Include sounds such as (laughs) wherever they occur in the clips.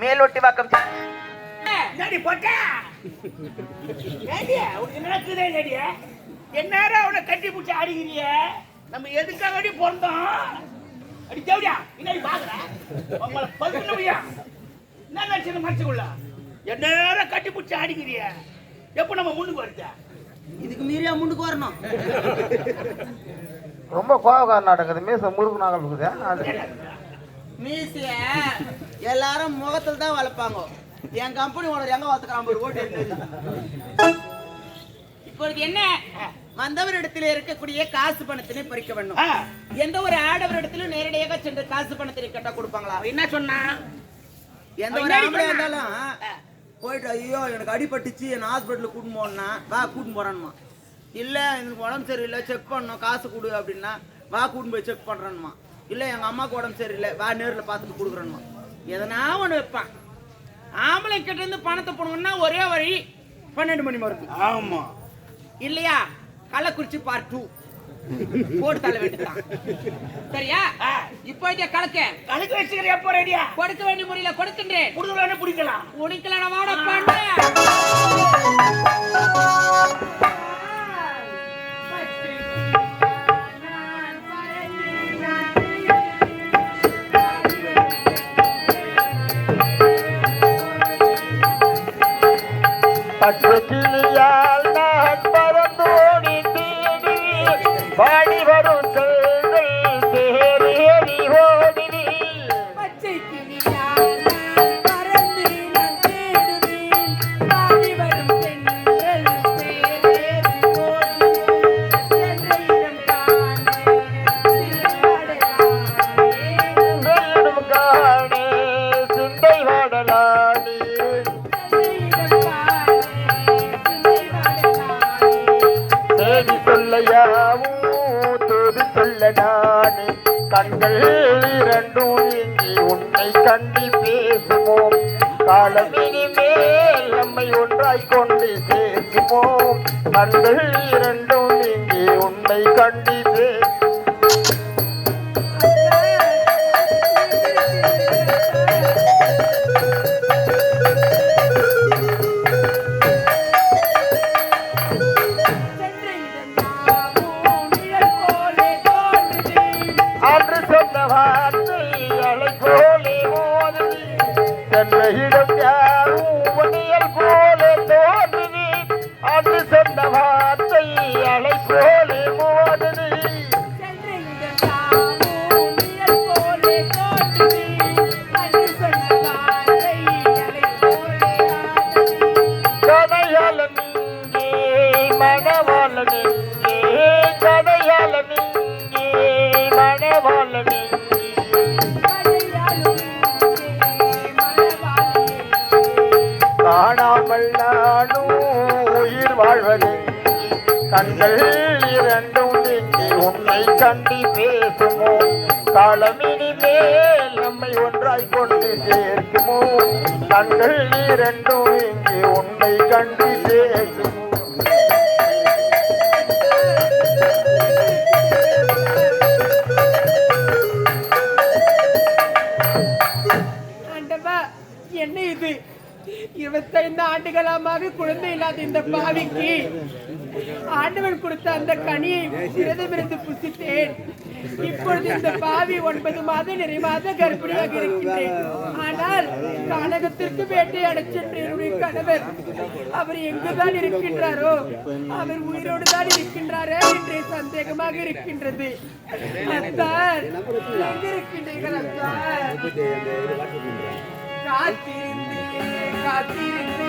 மேலொட்டி வாக்கம் எந்நேரம் அவனை கட்டி பிடிச்சி ஆடிக்கிறிய நம்ம எதுக்காக பிறந்தோம்? அடி தேவடியா பின்னாடி பாக்குற. உங்களை பல்லுவியா என்ன நினைச்சு மனசுக்குள்ள? கட்டி பிடிச்சி ஆடிக்கிறிய எப்போ நம்ம முன்னுக்கு வருது இதுக்கு மீறியா முன்னுக்கு வரணும்? ரொம்ப கோவக்காரன் நடக்குது மீச முறுக்கு நாகம் இருக்குது. மீசிய எல்லாரும் முகத்துல தான் வளர்ப்பாங்க. என் கம்பெனி ஓனர் எங்க வளர்த்துக்கிறான் ஒரு ஓட்டு. இப்பொழுது என்ன? வந்தவரிடத்தில் இருக்கக்கூடிய காசு பணத்தினை பறிக்க வேண்டும். எந்த ஒரு ஆடவரிடத்திலும் நேரடியாக சென்று காசு பணத்தினை கட்ட கொடுப்பாங்களா? என்ன சொன்னா? எந்த ஒரு ஆம்பளையா இருந்தாலும் போயிட்டு ஐயோ எனக்கு அடிபட்டுச்சு என்ன ஹாஸ்பிட்டலுக்கு கூட்டின்னு போனா வா கூட்டின்னு போறான்மா. இல்ல எனக்கு உடம்பு சரியில்லை செக் பண்ணணும் காசு கொடு அப்படின்னா வா கூட்டின்னு போய் செக் பண்றேன்மா. இல்ல எங்க அம்மாவுக்கு உடம்பு சரியில்லை வா நேர்ல பார்த்துட்டு கொடுக்குறேன்மா. எதனா ஒண்ணு வைப்பான். ஆம்பளை கிட்ட இருந்து பணத்தை போனோம்னா ஒரே வழி பன்னெண்டு மணி மருந்து. ஆமா. இல்லையா? கள்ளக்குறிச்சி பார்ட் டூ போட்டு தள்ள வேண்டியதுதான். சரியா? ஆ. இப்போதைய கலக்க கணக்கு. வச்சுக்கிற எப்போ ரெடியா கொடுக்க வேண்டிய முறையில கொடுக்கின்றேன். குடுக்கலான்னு பிடிக்கலாம் உனக்குல வாட பண்ண பட்டு வாழ்வது. கண்கள் இரண்டும் நீங்கி உன்னை கண்டி பேசுமோ? காலமினி மேல் நம்மை ஒன்றாய் கொண்டு சேர்க்குமோ? கண்கள் இரண்டும் இங்கே உன்னை கண்டி பேசுமோ? இருபத்தைந்து ஆண்டுகளமாக குழந்தை இல்லாத இந்த பாவிக்கு ஆண்டவன் கொடுத்த அந்த கனியை விரதமிருந்து புசித்தேன். இப்பொழுது இந்த பாவி ஒன்பது மாத நிறைவாத கர்ப்பிணியாக இருக்கின்றேன். ஆனால் கானகத்திற்கு வேட்டையாட சென்ற என்னுடைய கணவர் அவர் எங்குதான் இருக்கின்றாரோ அவர் உயிரோடு தான் இருக்கின்றாரே என்றே சந்தேகமாக இருக்கின்றது. அத்தார் எங்கிருக்கின்றீர்கள் அத்தார் காத்திருந்து காத்திருந்து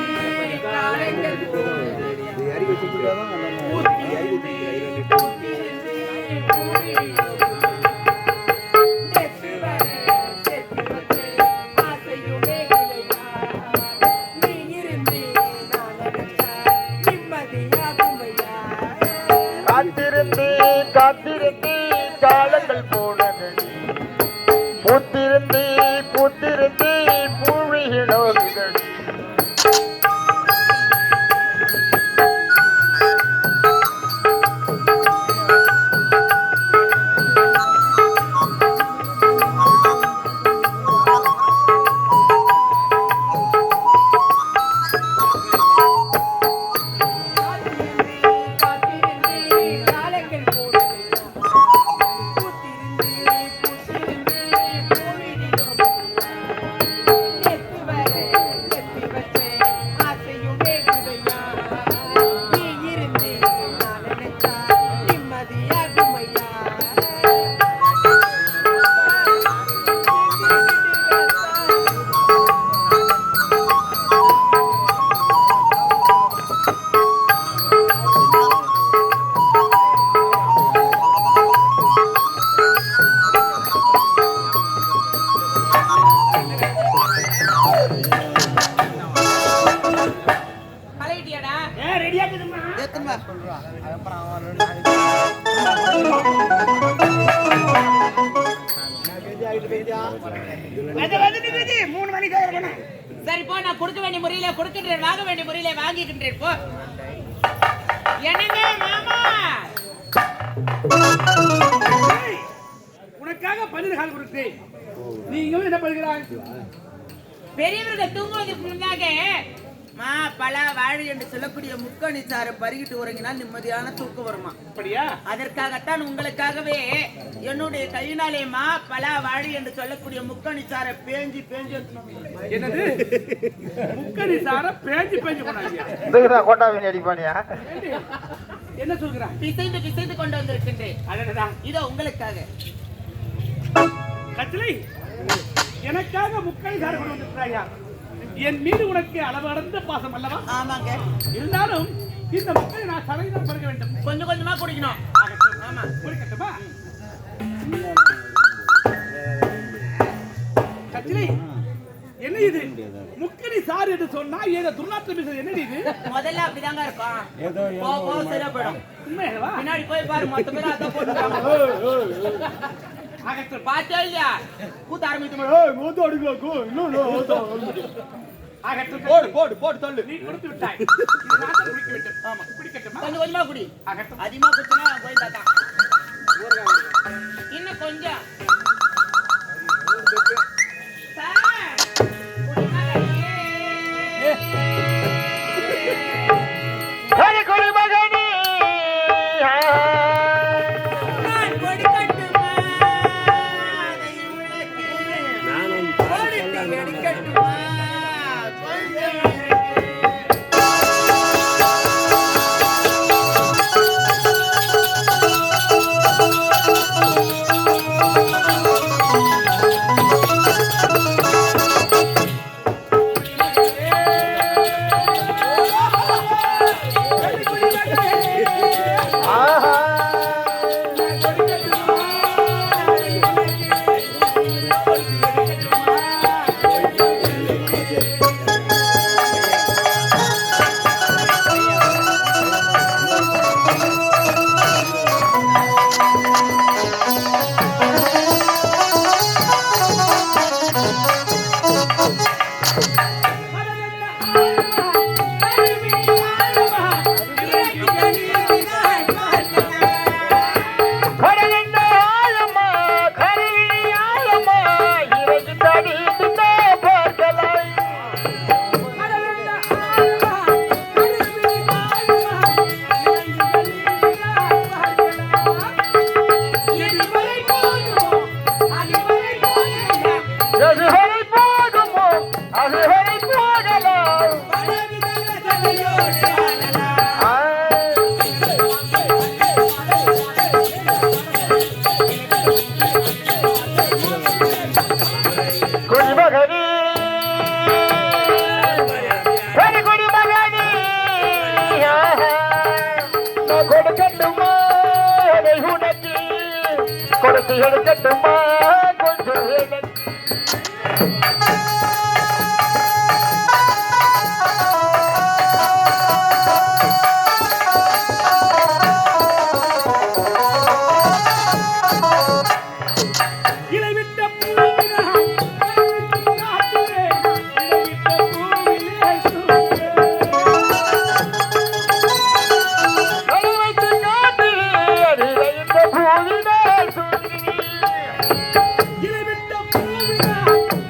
ஏன் ரெடியா இருக்குதுமா வந்து நிக்குது. மூணு மணிக்கு சரி போ. நான் கொடுக்க வேண்டிய முறையில கொடுக்கின்றேன் வாங்க வேண்டிய முறையில வாங்கிக்கின்றேன் போ. என்னங்க மாமா? உனக்காக பன்னீர் கால் கொடுத்தேன். நீங்களும் என்ன பண்ணுகிறாய் பெரியவர்கள் தூங்குவதற்கு முன்னாக மா பல வாழை என்று சொல்லக்கூடிய முக்கணி சாரை பருகிட்டு உறங்கினால் நிம்மதியான தூக்கம் வருமா? அப்படியா? அதற்காகத்தான் உங்களுக்காகவே என்னுடைய கையினாலே மா பல வாழை என்று சொல்லக்கூடிய முக்கணி சாரை பேஞ்சி பேஞ்சி. என்னது? முக்கணி சார பேஞ்சு பேஞ்சு போனாங்க கோட்டாவின் அடிப்பானியா? என்ன சொல்கிறான் பிசைந்து பிசைந்து கொண்டு வந்திருக்கின்றேன். இதோ உங்களுக்காக. கட்டளை. எனக்காக முக்கணி சார கொண்டு வந்திருக்கிறாயா? என் மீது உனக்கு அளவு கடந்த பாசம் அல்லவா ஆமாங்க இருந்தாலும் இந்த முக்கணி நான் தலைதான் பருக வேண்டும் கொஞ்சம் கொஞ்சமா குடிக்கணும் ஆமா குடிக்கட்டுமா என்ன இது முக்கணி சாறு என்று சொன்னா ஏதோ துர்நாற்றம் பேசுறது என்னடி இது முதல்ல அப்படிதாங்க இருக்கும் போ போ சரியா போயிடும் உண்மையாவா பின்னாடி போய் பாரு மொத்த பேரும் அதான் போட்டுருக்காங்க ஆகட்டும் பாத்தியா இல்லையா கூத்த ஆரம்பித்து ஆகட்டும் போடு போடு போடு சொல்லு நீ கொடுத்து விட்டாய். (laughs) இது தான் குடிக்க வேண்டும் ஆமா. குடிக்கட்டுமா கொஞ்சம் கொஞ்சமா குடி. அதிகமா குடிச்சனா கோயிந்தா தான் இன்னும் கொஞ்சம். கொடுத்து எடுக்கட்டுமா Bye.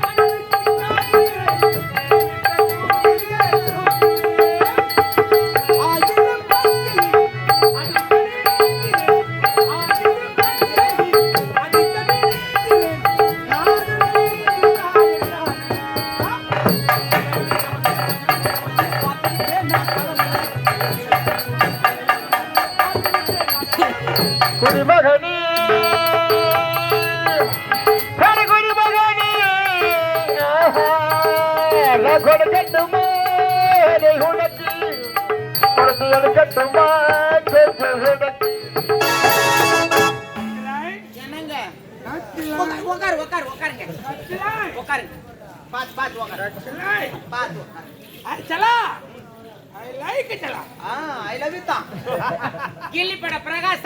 கில்லிப்பட பிரகாஷ்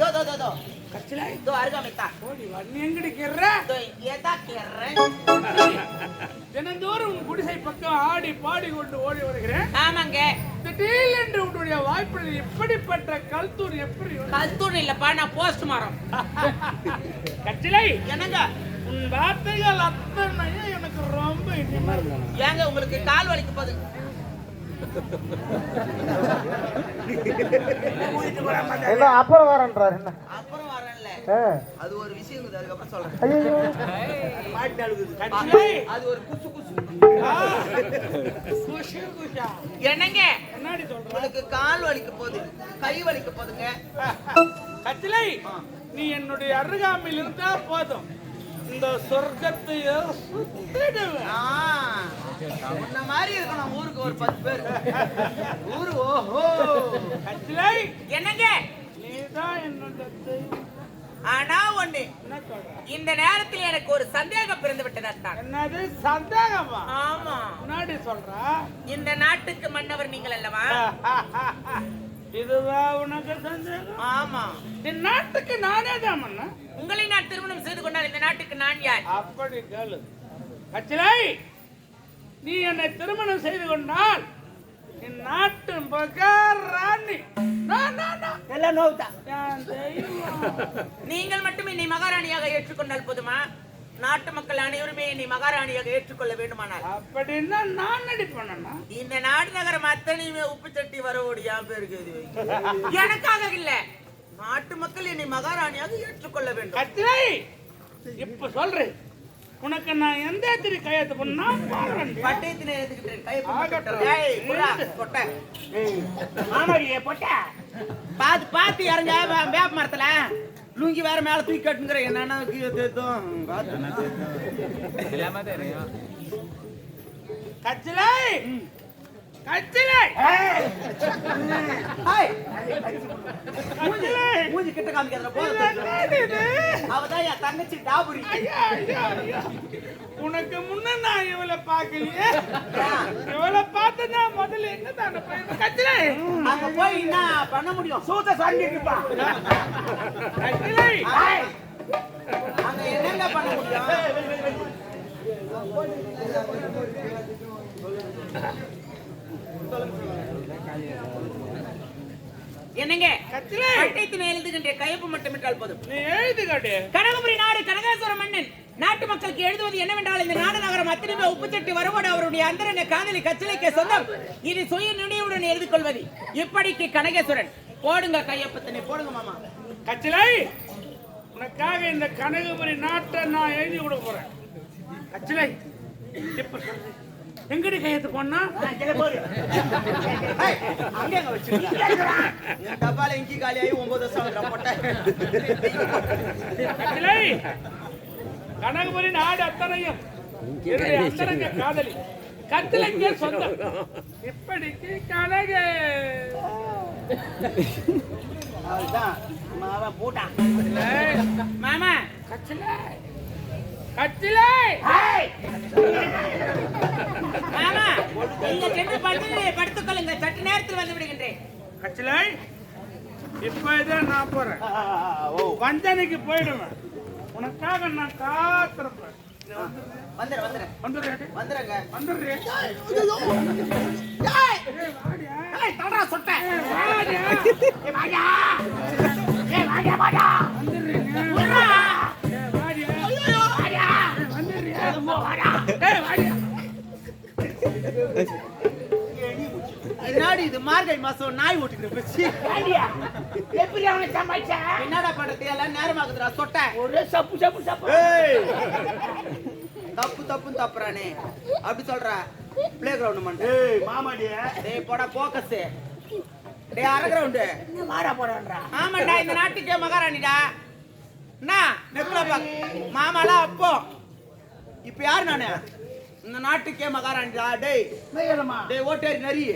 தோ தோ தோ கச்சிலை தோ அருகாமை தான் ஓடி வண்ணி எங்கடி கிற தோ இங்கே தான் கேறேன் தினந்தோறும் குடிசை பக்கம் ஆடி பாடி கொண்டு ஓடி வருகிறேன். ஆமாங்க. திடீரென்று உன்னுடைய வாய்ப்பில் இப்படிப்பட்ட கல்தூர் எப்படி கல்தூர் இல்லப்பா நான் போஸ்ட் மரம் கச்சிலை என்னங்க? வார்த்தைகள் அத்தனையும் எனக்கு ரொம்ப இனிமா இருக்கு. ஏங்க உங்களுக்கு கால் வலிக்க போகுது என்ன அப்புறம் வரேன்றாரு என்ன? அப்புறம் வரேன்ல. அது ஒரு விஷயம் அதுக்கப்புறம் சொல்றேன். அது ஒரு குசு குசு. என்னங்க? என்னடி சொல்ற? உங்களுக்கு கால் வலிக்க போகுது. கை வலிக்க போகுதுங்க. கச்சிலை ஆ. நீ என்னுடைய அருகாமையில் இருந்தா போதும். இந்த சொர்க்கத்தையே உன்ன மாதிரி இருக்கணும் ஊருக்கு ஒரு பத்து பேர். ஊரு ஓஹோ. என்னங்க? நீதான் தெய்வம். ஆனா ஒண்ணு. என்ன சொல்ற? இந்த நேரத்தில் எனக்கு ஒரு சந்தேகம் பிறந்து விட்டதான் என்னது? சந்தேகமா? ஆமா. முன்னாடி சொல்ற. இந்த நாட்டுக்கு மன்னவர் நீங்கள் அல்லவா? (laughs) இதுதான் உனக்கு சந்தேகம்? ஆமா. இந்த நாட்டுக்கு நானே தான் மன்னா உங்களை நான் திருமணம் செய்து கொண்டால் இந்த நாட்டுக்கு நான் யார்? அப்படி கேளு. கச்சிலை நீ என்னை திருமணம் செய்து கொண்டால். எல்லாம் என் தெய்வம். நீங்கள் மட்டும் என்னை மகாராணியாக ஏற்றுக்கொண்டால் போதுமா? நாட்டு மக்கள் அனைவருமே என்னை மகாராணியாக ஏற்றுக்கொள்ள வேண்டுமானால். அப்படின்னா நான் நடிப்பேனா இந்த நாடு நகரம் அத்தனையுமே உப்பு சட்டி வரவோடு என் பேருக்கு எழுதி வைங்க. (laughs) எனக்காக இல்ல. நாட்டு மக்கள் என்னை மகாராணியாக ஏற்றுக்கொள்ள வேண்டும். கத்திரை இப்ப சொல்றேன். உனக்கு நான் எந்த திரி கையெழுத்து பண்ணா பட்டயத்தினை எடுத்துக்கிட்டேன் கையை ஆகட்டும். ஏய் புறா கொட்டை ஆமாடியே போட்ட? பாத்து பாத்து இறங்க வேப்ப மரத்துல. லுங்கி வேற மேல தூக்கி கட்டுங்கிற என்னன்னா கச்சிலை ஹாய்! மூஞ்சி கிட்ட காமிக்காத? அவதான் என் தங்கச்சி டாபுரி. உனக்கு முன்ன நான் இவளை பார்க்கலையே. இவளை பார்த்து முதல்ல எங்க தானே அங்க போய் என்ன பண்ண முடியும்? சூத்த கச்சிலை அங்க என்னங்க பண்ண முடியும்? என்னங்க? பட்டயத்தினை எழுதுகின்ற கையொப்பு மட்டும் என்றால் போதும். நீ எழுது காட்டு. கனகபுரி நாடு கனகேஸ்வர மன்னன். நாட்டு மக்களுக்கு எழுதுவது என்னவென்றால் இந்த நாடு நகரம் அத்தனையுமே உப்புச்சட்டி வருவோடு அவருடைய அந்தரங்க காதலி கச்சிலைக்கு சொந்தம். இது சுய நினைவுடன் எழுதி கொள்வது இப்படிக்கு கனகேஸ்வரன். போடுங்க கையொப்பத்தினை போடுங்க மாமா. கச்சிலை உனக்காக இந்த கனகபுரி நாட்டை நான் எழுதி கொடுக்க போறேன். கச்சிலை இப்ப சொல்லு. எங்கடி கையெழுத்து போனா டப்பால இங்கி காலியாகி ஒன்பது வருஷம் ஆகுதுடா, பொட்டை. கச்சிலை கனகபுரி நாடு அத்தனையும். என்னுடைய அந்தரங்க காதலி. கத்திலைக்கே சொந்தம். இப்படிக்கு கனக. மாவன் போட்டான். மாமா கச்சிலை. கச்சிலை மாமா நீங்க சென்று படுத்து படுத்துக் கொள்ளுங்க சற்று நேரத்தில் வந்து விடுகின்றேன். கச்சிலை இப்ப நான் போறேன். வஞ்சனைக்கு போயிடுவேன். உனக்காக நான் காத்திருப்பேன். வந்துடு வந்துடு. வந்துடுறேன் வந்துடுங்க. வந்துடுறேன் என்னடி இது மார்கழி மாசம் நாய் ஓட்டுக்கிற பச்சு? எப்படி அவனை சமாளிச்ச? என்னடா பண்றது? எல்லாம் நேரமாகுதுடா சொட்டை. ஒரே சப்பு சப்பு சப்பு. தப்பு தப்புன்னு தப்புறானே. அப்படி சொல்ற. பிளே கிரவுண்ட் மண்ட. ஏய் மாமாடிய. டேய் போடா போக்கஸ் டேய் அரை கிரவுண்டு மாறா போறான்றா ஆமாண்டா இந்த நாட்டுக்கே மகாராணிடா. என்ன நெக்குல பாக் மாமாலாம் அப்போ. இப்ப யாரு நானு? இந்த நாட்டுக்கே மகாராணிடா டேய். டேய் ஓட்டேரி நரி.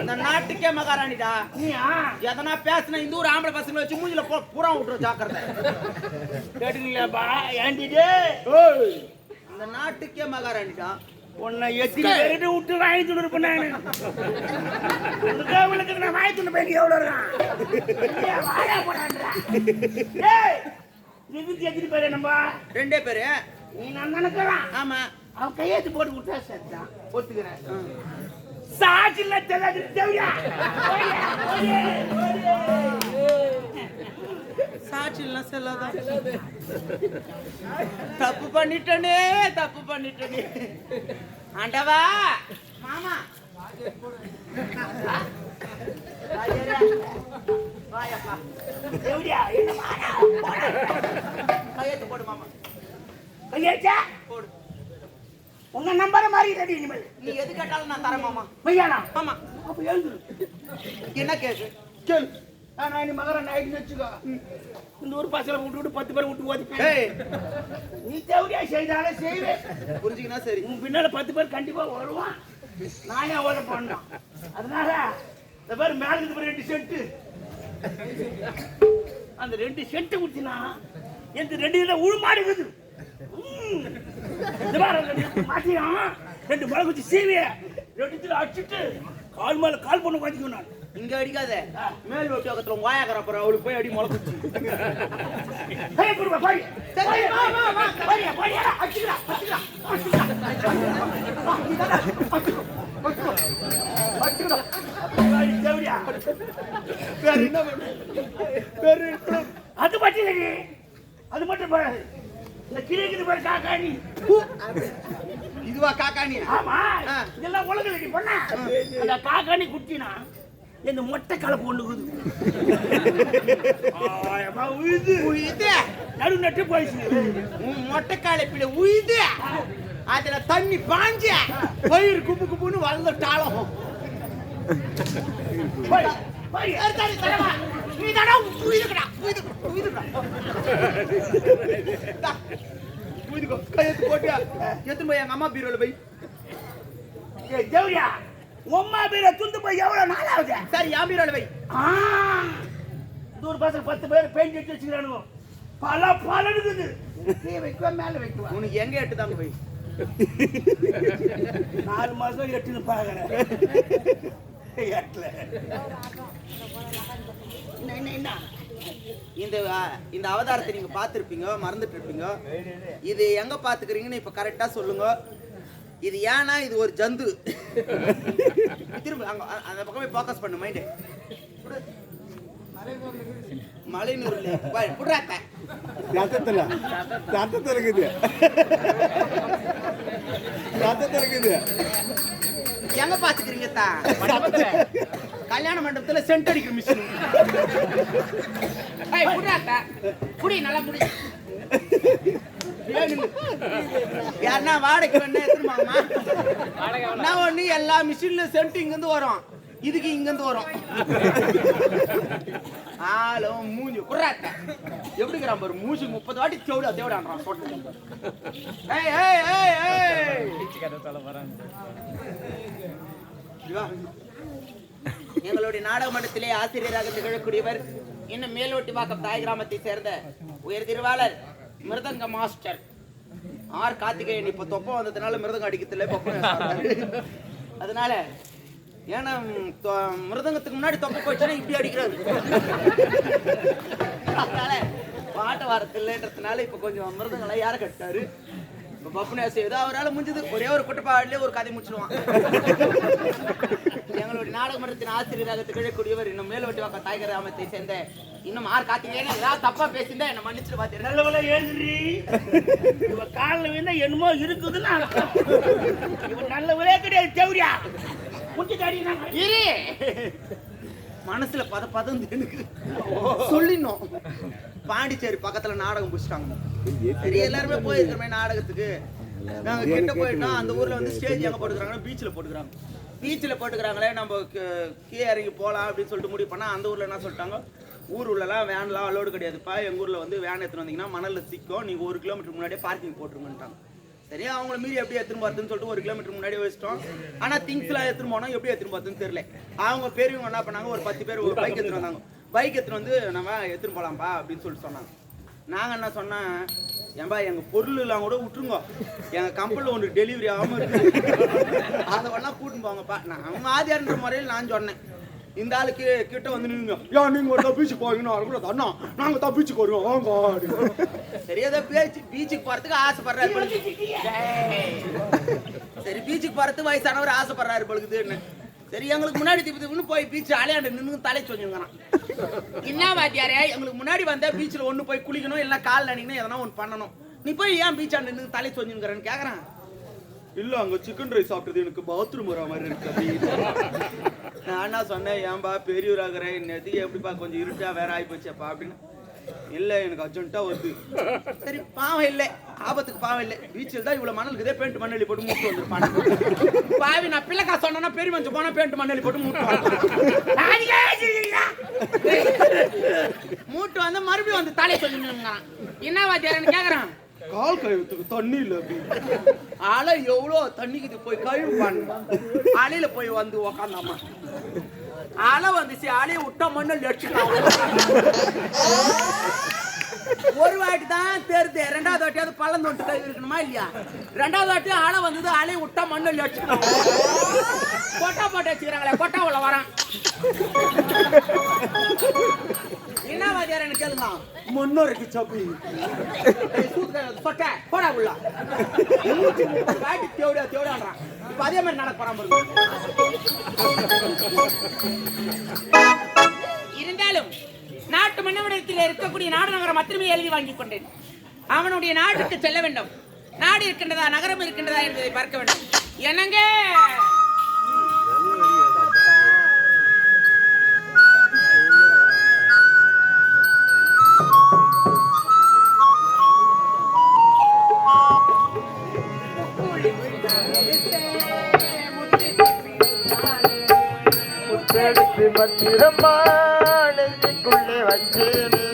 இந்த நாட்டுக்கே மகாராணிடா. நீயா? எதனா பேசின இந்த ஊர் ஆம்பளை பசங்களை வச்சு மூஞ்சில போ புறா விட்டுற ஜாக்கிரதை. கேட்டுக்கலையாப்பா ஏண்டிடே இந்த நாட்டுக்கே மகாராணிடா. உன்னை எத்தனை பேர்கிட்ட விட்டு வாங்கி துண்டு உனக்கே விளக்குது நான் வாங்கி துண்டு போய் எவ்வளோ இருக்கான்? எத்தனை பேர் நம்ம ரெண்டே பேரு. நீ நான் நினைக்கிறான் ஆமா. அவன் கையெழுத்து போட்டு கொடுத்தா செத்தான் ஒத்துக்கிறேன். சாட்சியில் தெரியாது தேவையா சாட்சி எல்லாம் செல்லாதான் தப்பு பண்ணிட்டனே தப்பு பண்ணிட்டனே. ஆண்டவா! மாமா? கையெழுத்து போடு மாமா. கையெழுத்தா? போடு. உங்க நம்பரை மாதிரி ரெடி இனிமேல். நீ எது கேட்டாலும் நான் தரேன் மாமா. மையானா? ஆமா அப்ப எழுந்துரு. என்ன கேக்கு கேளு. நான் நீ மகர ஆயிடுன்னு வச்சுக்கோ. இந்த ஒரு பசங்களை விட்டு விட்டு பத்து பேர் விட்டு ஓதி நீ தேவையா செய்தாலே செய்வேன் புரிஞ்சுக்கினா சரி. உன் பின்னால பத்து பேர் கண்டிப்பா வருவான். நானே ஓட பண்ணோம் அதனால இந்த பேர் மேல இருந்து ரெண்டு சென்ட் அந்த ரெண்டு சென்ட் குடிச்சினா எந்த ரெண்டு இதுல உழுமாடு ரெண்டு மலை குச்சி சீவிய ரெண்டு அடிச்சுட்டு கால் மேல கால் பண்ண உட்காந்துக்கணும் நான் இங்க அடிக்காத. மேல் வெட்டி பக்கத்துல வாயாக்கற அப்புறம் அவளுக்கு போய் அடி முளை குச்சி? அது மட்டும். அது மட்டும். இந்த கிளிக்குது பாரு காக்காணி. இதுவா காக்காணியா ஆமா. இதெல்லாம் பொண்ணா? அந்த காக்காணி குட்டினா இந்த மொட்டை கலப்பு ஒண்ணுக்குது உயிது. நடு நட்டு போயிடுச்சு. உன் மொட்டைக்கால இப்படி உயிது. அதுல தண்ணி பாஞ்ச. பயிர் குப்பு குப்புன்னு வளர்ந்துட்டாலும். போய், போய். நீ தாடா உயிதுக்கடா உயிதுக்கடா உயிதுக்கடா உயிதுக்கோ கையெழுத்து போட்டியா? எத்தனை போய் எங்க அம்மா பீரோல போய். ஏய், தேவடியா, உம்மா பேரை துண்டு போய் எவ்வளவு நாள் ஆகுது சரி என் பீரோல போய். ஒரு பசங்க பத்து பேர் பெயிண்ட் அடிச்சு வச்சுக்கிறானுங்க பல பல இருக்குது. வைக்குவா மேல வைக்குவா? உனக்கு எங்க எட்டு தாங்க போய்? நாலு மாசம் எட்டுன்னு பாக்குறேன். எட்டுல? இந்த இந்த அவதாரத்தை நீங்க பார்த்திருப்பீங்க மறந்துட்டு இருப்பீங்க இது எங்க பாத்துக்கிறீங்கன்னு இப்ப கரெக்டா சொல்லுங்க. இது ஏன்னா இது ஒரு ஜந்து. திரும்ப அங்க அந்த பக்கமே ஃபோக்கஸ் பண்ணு மைண்டு மலைநூர்ல. புடுறாத்த ரத்தத்துல. ரத்தத்துல இருக்குது ரத்தத்துல இருக்குது எங்க பாத்துக்கிறீங்க தா கல்யாண மண்டபத்துல சென்ட் அடிக்கிற மிஷின் புடி நல்லா புடி. யாருன்னா வாடகைக்கு வேணா எடுத்துருமாமா நான் ஒண்ணு எல்லா மிஷின்ல சென்ட் இங்க இருந்து வரும். இதுக்கு இங்கிருந்து வரும். ஆளும் மூஞ்சி குர்ராத்த எப்படிங்கிறான் பாரு மூஞ்சி முப்பது வாட்டி தேவடா தேவடான்றான் சொட்டு ஏய் ஏய் ஏய் ஏய். எங்களுடைய நாடக மன்றத்திலே ஆசிரியராக திகழக்கூடியவர் இன்னும் மேலோட்டி வாக்கம் தாய் கிராமத்தை சேர்ந்த உயர் திருவாளர் மிருதங்க மாஸ்டர். ஆர் கார்த்திகேயன் இப்ப தொப்பம் வந்ததுனால மிருதங்கம் அடிக்கிறதுல அதனால ஏன்னா தொ- மிருதங்கத்துக்கு முன்னாடி தொப்பை போச்சுன்னா இப்படி அடிக்கிறாரு அதனால பாட்ட வாரத்தில்ன்றதுனால இப்ப கொஞ்சம் மிருதங்களாம் யார கட்டாரு இப்ப பப்புனாசி ஏதோ அவரால் முடிஞ்சது. ஒரே ஒரு குட்டப்பாடிலே ஒரு கதை முடிச்சிடுவான். எங்களுடைய நாடக மன்றத்தின் ஆசிரியராக திகழக்கூடியவர் இன்னும் மேலோட்டி வாக்க தாய் கிராமத்தை சேர்ந்த இன்னும் ஆறு கார்த்திகேயன். ஏதாவது தப்பா பேசியிருந்தா என்ன மன்னிச்சு பாத்தீங்கன்னா நல்லவள எழுந்திரி இவ காலில் விழுந்தா என்னமோ இருக்குதுன்னு இவன் நல்லவளே கிடையாது தேவடியா? இரு. (laughs) மனசுல பத பதம் எனக்கு. சொல்லினோம் பாண்டிச்சேரி பக்கத்துல நாடகம் பிடிச்சிட்டாங்க சரி எல்லாருமே போயிருக்கிறோமே நாடகத்துக்கு. நாங்க கிட்ட போயிட்டோம். அந்த ஊர்ல வந்து ஸ்டேஜ் எங்க போட்டுக்கிறாங்கன்னா பீச்ல போட்டுக்கிறாங்க. பீச்ல போட்டுக்கிறாங்களே நம்ம கீழே இறங்கி போலாம் அப்படின்னு சொல்லிட்டு முடிவு பண்ணா அந்த ஊர்ல என்ன சொல்லிட்டாங்க? ஊர் உள்ளலாம் வேன்லாம் அலோடு கிடையாதுப்பா. எங்க ஊர்ல வந்து வேன் எடுத்துட்டு வந்தீங்கன்னா மணல்ல சிக்கும். நீங்க ஒரு கிலோமீட்டர் முன்னாடியே பார்க்கிங் போட்டுருங்கன்ட்டாங்க. சரியா அவங்கள மீறி எப்படி எடுத்துன்னு போறதுன்னு சொல்லிட்டு ஒரு கிலோமீட்டர் முன்னாடி வச்சிட்டோம். ஆனா திங்ஸ் எல்லாம் எடுத்துன்னு போனோம். எப்படி எடுத்துன்னு பார்த்துன்னு தெரியல. அவங்க பெரியவங்க என்ன பண்ணாங்க ஒரு பத்து பேர் ஒரு பைக் எடுத்துட்டு வந்தாங்க. பைக் எடுத்துட்டு வந்து நம்ம எடுத்துன்னு போகலாம்ப்பா அப்படின்னு சொல்லிட்டு சொன்னாங்க. நாங்க என்ன சொன்னேன் ஏன்பா எங்க பொருள் எல்லாம் கூட விட்டுருங்க. எங்க கம்பெனில ஒன்று டெலிவரி ஆகாம இருக்கு. அதை வேணா கூட்டின்னு போங்கப்பா. நான் ஆதியார்ன்ற முறையில் நான் சொன்னேன். இந்த ஆளுக்கு கிட்ட வந்து நின்னுங்க ஏன் நீங்க ஒரு பீச்சுக்கு போவீங்கன்னு கூட அண்ணா நாங்க தான் பீச்சுக்கு வருவோம் வாங்க அப்படின்னு. சரி ஏதோ பீச்சுக்கு போறதுக்கு ஆசைப்படுறாரு பொழுது சரி பீச்சுக்கு போறதுக்கு வயசானவர் ஆசைப்படுறாரு பொழுதுன்னு சரி எங்களுக்கு முன்னாடி திப்பு திப்புன்னு போய் பீச் அலையாண்டு நின்று தலை சொஞ்சுங்கிறான் என்ன வாத்தியாரே எங்களுக்கு முன்னாடி வந்தா பீச்சில் ஒன்று போய் குளிக்கணும் இல்லை கால் நினைக்கணும் எதனா ஒன்று பண்ணணும். நீ போய் ஏன் பீச் ஆண்டு நின்று தலை சொஞ்சுங்கிறன்னு கேட்குறான் இல்ல அங்க சிக்கன் ரைஸ் சாப்பிட்டது எனக்கு பாத்ரூம் வர மாதிரி இருக்கு அப்படின்னு. நான் என்ன சொன்னேன் ஏன்பா பெரியவராகிறேன் நதி எப்படிப்பா கொஞ்சம் இருட்டா வேற ஆகி போச்சப்பா அப்படின்னு. இல்ல எனக்கு அர்ஜென்ட்டா வருது. சரி பாவம் இல்லை ஆபத்துக்கு பாவம் இல்லை. பீச்சில் தான் இவ்வளவு மணலுக்கு இதே பேண்ட் மண்ணலி போட்டு மூட்டு வந்துருப்பான். பாவி நான் பிள்ளைக்கா சொன்னா பெரிய மஞ்சள் போனா பேண்ட் மண்ணலி போட்டு மூட்டு மூட்டு வந்து மறுபடியும் வந்து தலையை சொல்லிங்க என்ன வாத்தியாரன்னு கேக்குறான்? கால் கழுவுறதுக்கு தண்ணி இல்ல அலை எவ்வளோ தண்ணிக்கு போய் கழுவு பண்ண அலையில போய் வந்து உக்காந்தாமா. அலை வந்துச்சு அலையை விட்டா மண்ணு லட்சம் ஒரு வாட்டி தான் தெரிது ரெண்டாவது வாட்டியாவது பள்ளம் தொட்டு கை இருக்கணுமா இல்லையா? ரெண்டாவது வாட்டி அலை வந்தது அலையை விட்டா மண்ணு லட்சம் கொட்டா போட்டு வச்சுக்கிறாங்களே கொட்டா உள்ள வரான். என்ன வாத்தியார் எனக்கு கேளுங்க முன்னோருக்கு சப்பி சொட்ட. போடா உள்ள. நூத்தி முப்பது வாட்டி தேவடியா தேவடான்றான் இப்ப அதே மாதிரி நடக்க போறான். இருந்தாலும் நாட்டு மன்னவனிடத்தில் இருக்கக்கூடிய நாடு நகரம் மட்டுமே எழுதி வாங்கிக் கொண்டேன். அவனுடைய நாட்டுக்கு செல்ல வேண்டும். நாடு இருக்கின்றதா நகரம் இருக்கின்றதா என்பதை பார்க்க வேண்டும். என்னங்க? பத்திரமா நெஞ்சுக்குள்ளே வச்சேனே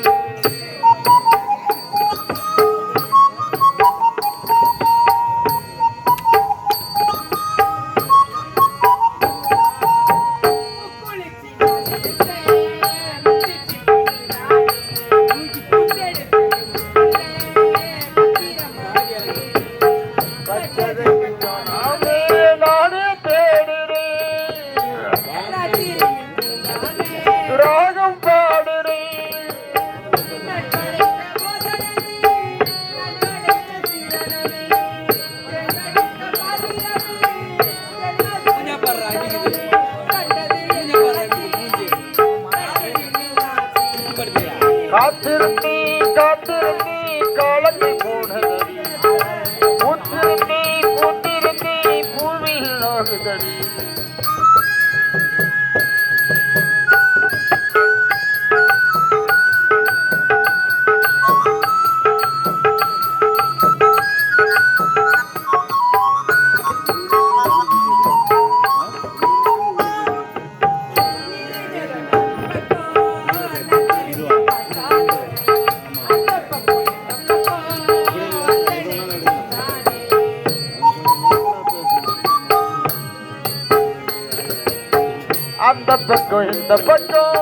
பக்கம் இந்த பக்கம்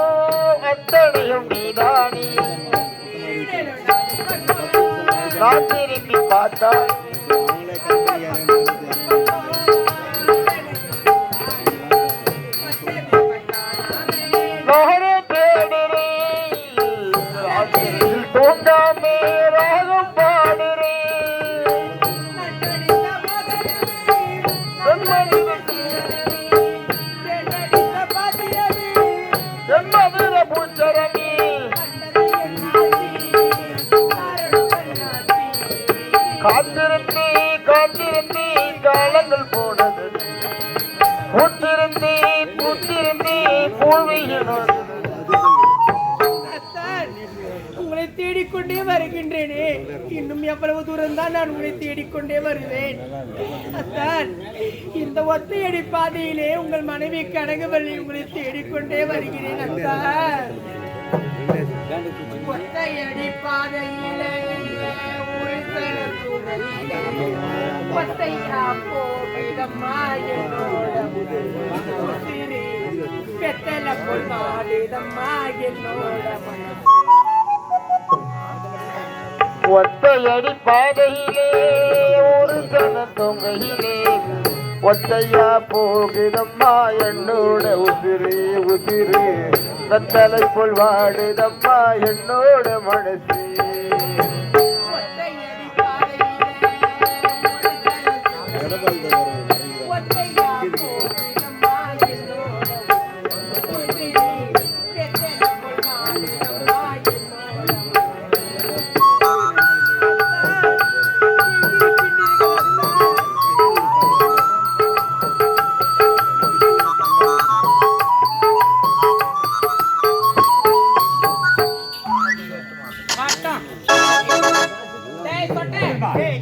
அத்தனையும் நீதானி. நான் திரும்பி பார்த்தா எவ்வளவு தூரம் தான் நான் உங்களை தேடிக்கொண்டே வருவேன். அத்தான் இந்த ஒத்தையடி பாதையிலே உங்கள் மனைவி கனகவல்லி உங்களை தேடிக்கொண்டே வருகிறேன். அத்தான். ஒத்தையடி பாதையிலே ஒத்தையா போகுதம்மா என்னோட பெத்தல போல் என்னோட மனசு? ஒத்தையடி பாதையிலே ஒரு சன தொங்கையிலே. ஒத்தையா போகுதம்மா என்னோட உசிறு உசிறு தத்தலை போல் வாடுதம்மா என்னோட மனசே.